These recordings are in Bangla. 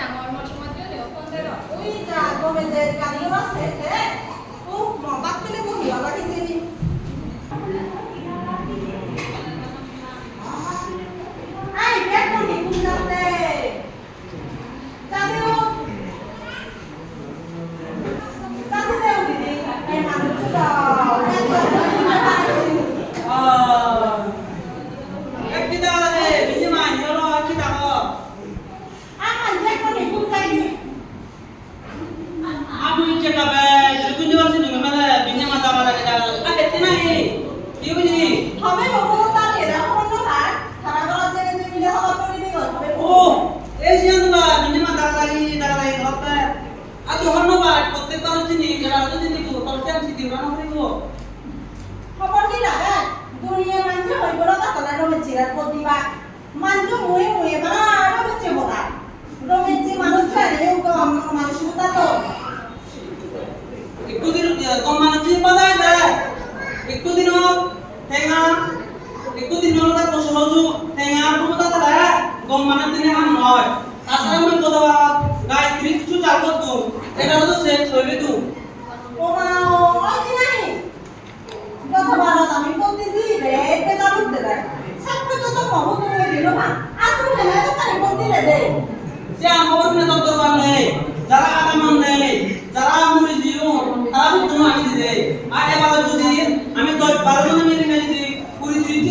amor. మనకి పదాయితే ఎక్కువ తిను తేంగా ఎక్కువ తిన్నాను তার কোশ রোজু তేంగా প্রমতা তারা গম মানে দিনে হাম নয়। তাছাড়া আমি কথা গায়ত্রী কিছু চাল তো এটা তো শেষ হইবে তো ও মা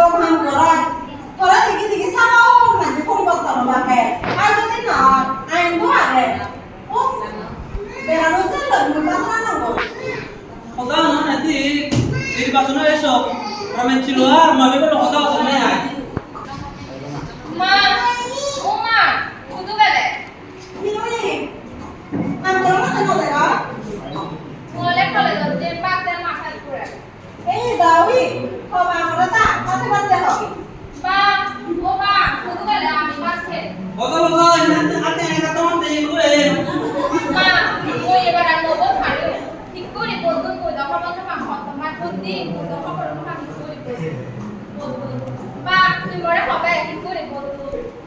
দমহান করা তোরা দেখি দেখি সারাও মানে পরিবর্তন হবে আর যদি না আইন তো আগে। ও বেড়ানো চলল নির্বাচন না গো হগা না নাতি নির্বাচন এসব। রামেন ছিল আর মাবে বলো হগা আছে না মা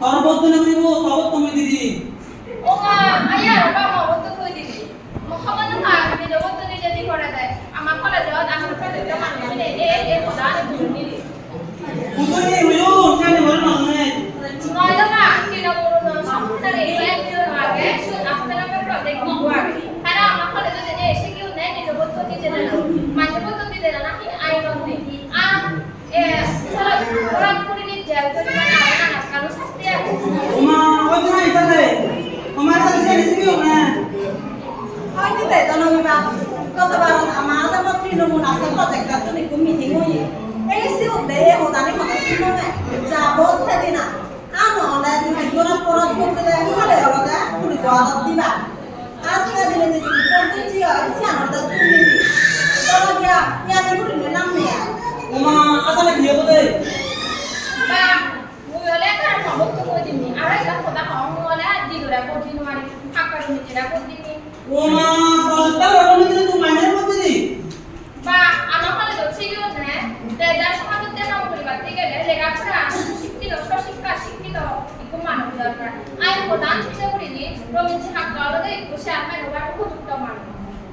পরবর্তী নবীব খবর তুমি দিদি। ও মা আয়া বাবা মা বন্ধু কই দিবি? মো খবর না আমি দেব তো নিজে দি করে দেয় আমার কলেজে আমার পেলে তো মানে নেই এ এ কথা আমি দিদি কুতুনি হইউন জানাবি বা কতবার আমার তো তৃণমূল আছে প্রজেক্টার জন্য একটু মিটিং হইয়ে এই সিও দেয় হোদানি কথা শুনো না যাব থাকি না আর নহলে তুমি একজন পরত করতে দেয় হলে হলে তুমি জবাব দিবা। আজকে দিলে যে করতে চিয়া আছে আমার তো তুমি চলো গিয়া ইয়া দেখুন নাম নেয়া ওমা আসলে গিয়ে বলে বা মুই হলে কারণ ভক্ত কই দিমনি আর একটা কথা কম হলে দিগুলা কঠিন মানে ফাঁকা শুনতে না কই দিমনি ওমা Siya, ano, kudog naman.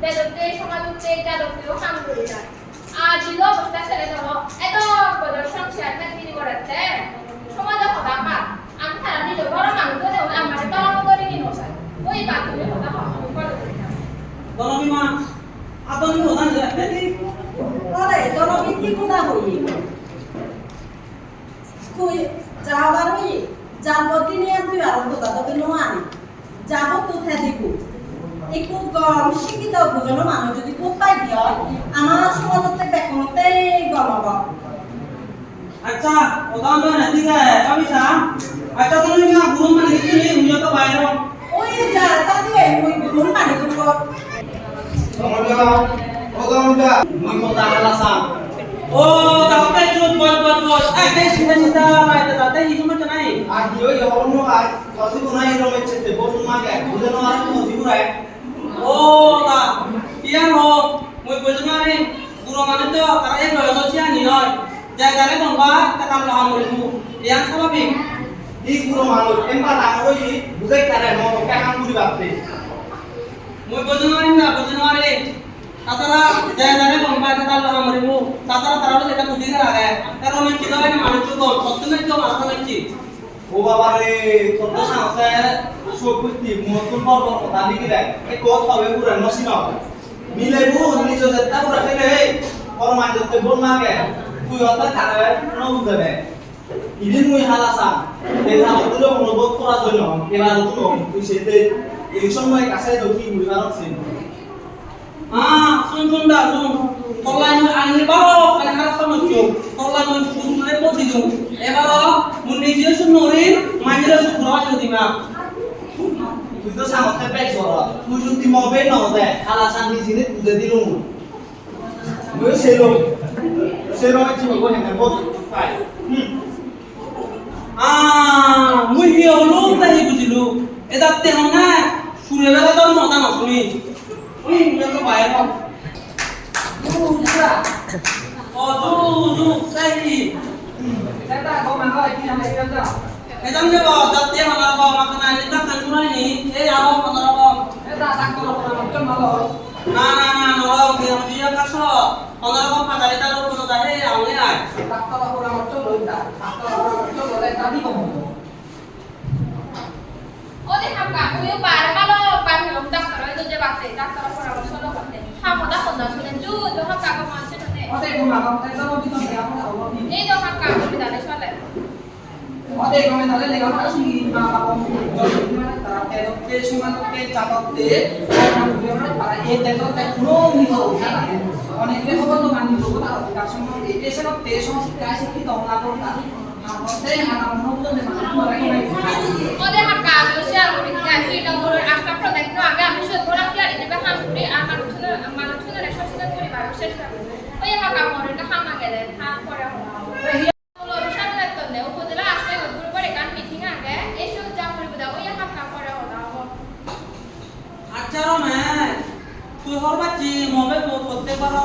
Dahil day, sa malutay, dalog niyo, hanggulilan. Ah, dilo, basta sa rin ako, eto, production siya, nagpili ko rin সমাজ হবা মা আমি তারা নিল বড় মানুষ করে আমার তলাপ করে নিল স্যার ওই বা তুমি হবা আমি বড় করে না বলবি মা আপনি হবা না বেটি আরে জনবি কি কোনা হই কই যাবার হই যাবতি নিয়ে তুই আরম্ভ কথা বলি আনি যাব তো থে দিব একটু শিক্ষিত বুঝন মানুষ যদি খুব পাই দিয় আমার সমাজতে বেকনতে গরম আচ্ছা প্রধান তো নাতি গায় কামিসা আচ্ছা দনবিমা গুরু মানে কি নি হুইলো তো বাইরে ওই যা তা দিয়ে ওই গুণ মানে kota alasan. ও তাতে চুপ বল বল বল। এই তে সিধা সিধা বাইতে তাতে ইজু মত নাই। Adio ya orang ay, kasi ko na iro may chete, bosu maga, udah no ও তা ইয়ান হো মই বুঝমারে গুরু মানে তো তারা এই বয়স ছিয়া নি নয় জায়গারে বংবা তা কাম লাহাম মরিমু ইয়ান স্বাভাবিক malu, empat tangan ko yi, bukai kare mo, kaya kang buri bakte. মই বুঝমারি না বুঝমারে তাছাড়া জায়গারে বংবা তা কাম লাহাম মরিমু তাছাড়া তারা যেটা বুদ্ধি করে আগে তারা আমি কি দাও না মানুষ তো সত্যি তো মাথা নাকি O baba re, kota sangse, sukuti, mutul bor bor kota ni kira, e kot hawe pura nosi na. Mile bu, ni jo jetta pura kene he, or manjote bon mage, kui hota kare, no budebe. Idin mui halasan, এই ধামগুলো অনুভব করার জন্য এবার নতুন তুই সেতে এই সময় কাছে Ah, মানে প্রতিযো এবার মু নিজে সুনরি মাইনে সুপুর হয় যদি না তুই তো সামতে পেছ বড়। তুই যদি মবে ন দে খালা সান নিজে নে তুলে দিলু। মই সেলো সেলো আমি চিনি কোনে না বড় পাই হুম। আ মুই হি হলো saya Eh, jam dia bawa jat dia mana bawa makanan ini tak kan surai ni. Eh, awak mana bawa? না না না নরম দিয়ে দিয়ে কাছ অন্যরকম পাতারে তার কোনো দাহে আমলে আয় ওদের হামকা উইও পারে কালো পারে লোক ডাক্তার ওই দুজে বাতে ডাক্তার পরামর্শ দাও করতে হামদা কোন শুনেন জু জু হামকা অনেকে আমি শেয়ার করি কি ফ্রি নম্বর আজকা প্রোডাক্ট নো আগে আমি সব বড় কি আনি নেবে হাম করে আর মানুষ মানুষ রে সচেতন করি বার চেষ্টা করি ওই হামকা মরে কা হামা গেলে হাম করে উপজেলা আসলে গুরুবারে গান মিটিং আগে এইসব যা করিব দাও ওই হামকা করে হলো আচ্ছা রমে তুই হর বাচ্চি মবে করতে পারো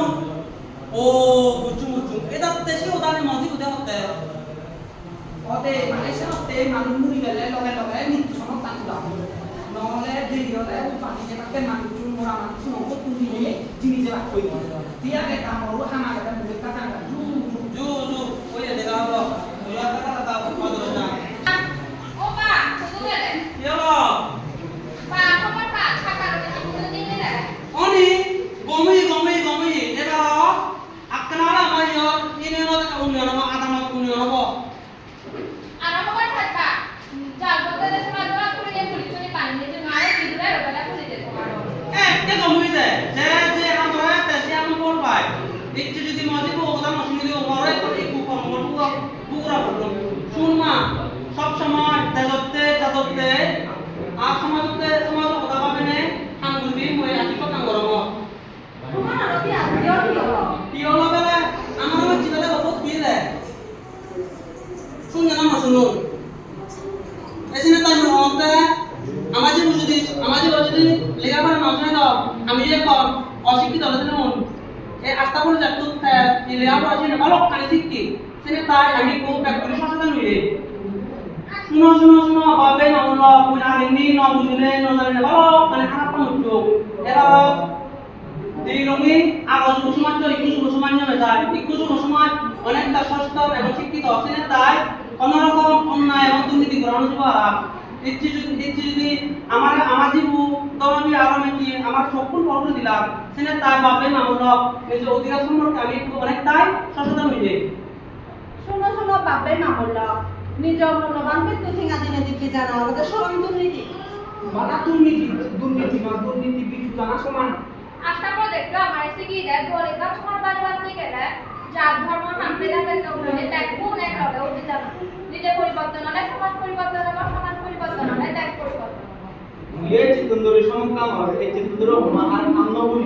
বা বুঝতে পারতে মুগ্ধ দাঁড়াইতে মোরা মানু ও 어때? 어때? এটা দেশে ওদানে মজি বুঝে হতে অতে মানে সে লোকতে মানুষ মুড়ি গেলে লগে লগে মৃত্যু সময় তাকে দাও নহলে দেরি হলে পানি যে কাকে মানুষ মোরা মানুষ নকো তুমি নিয়ে জিনিস যে রাখই দিয়া কে কাম হলো হামা গেলে মুড়ি কাটা জু জু জু ওই দেখা হলো ওই কথা কথা কথা না ও বা শুধু গেলে ইয়লো বা খবর পা থাকার কিছু দিন দিলে oni gomi gomi gomi ebaro aknala mayor ini no ta union ma adama union bo আর আমার থাকা যার বলতে দেশে মাদরা করে নিয়ে পুলিশ করে পানি দিয়ে মারে বিদুরে রবেলা করে দিতে তোমার eh ke gomi de je je amra ta je am bol bai ikti যদি মজি কো ওদা মশনি দিও বড় তো ইকু কম বল পুরো পুরা বল শুন মা সব সময় তেজতে তেজতে আর সমাজতে সমাজ কথা পাবে নে হাঙ্গুবি মই আসি কথা গরম তোমার আর কি আছে কি হলো বেলা আমার হচ্ছে বেলা বহুত বিলে শুন না শুনুন এসিনে তাই মত করে মানুষ দাও আমি যে কর অশিক্ষিত হলে মন এই আস্থা করে যাচ্ছ সেটা তাই আমি কো ব্যাক করে সচেতন হইয়ে শুনো শুনো শুনো বাবে না হলো কোন আলিনি ন বুঝলে, ন জানে ভালো মানে খারাপ হচ্ছে এরা রঙে আগজ তো একটু শুভ সমাজ নামে যায় শুভ সমাজ অনেকটা সচেতন এবং শিক্ষিত। আছে তাই অন্যরকম অন্যায় এবং দুর্নীতি যাব। আর ইচ্ছে যদি ইচ্ছে যদি আমার আমার জীবু দমবি আরও আমার সকল পর্ব দিলাম। সেটা তাই ভাববে না হলো নিজের অধিকার সম্পর্কে আমি একটু অনেকটাই সচেতন হয়ে শোনো শোনো বাপে মামুল নিজের মূল্যবান ব্যক্তি ঠিকা দিনে দিকে জানা আমাদের সরম দুর্নীতি। বাধা দুর্নীতি দুর্নীতি মা দুর্নীতি বিজু জানা সমান। আশা করে দেখল আমার এসে কি দেখ বলে কাজ সমাজ বাড়ি বাড়তে গেলে যার ধর্ম নামতে যাবে তো বলে দেখ কোন এক হবে ওটি জানা। নিজে পরিবর্তন হলে সমাজ পরিবর্তন হবে সমাজ পরিবর্তন হলে দেখ পরিবর্তন এই চিতন্দরের সমকাম হয় এই চিতন্দর মাহার কান্ন বলি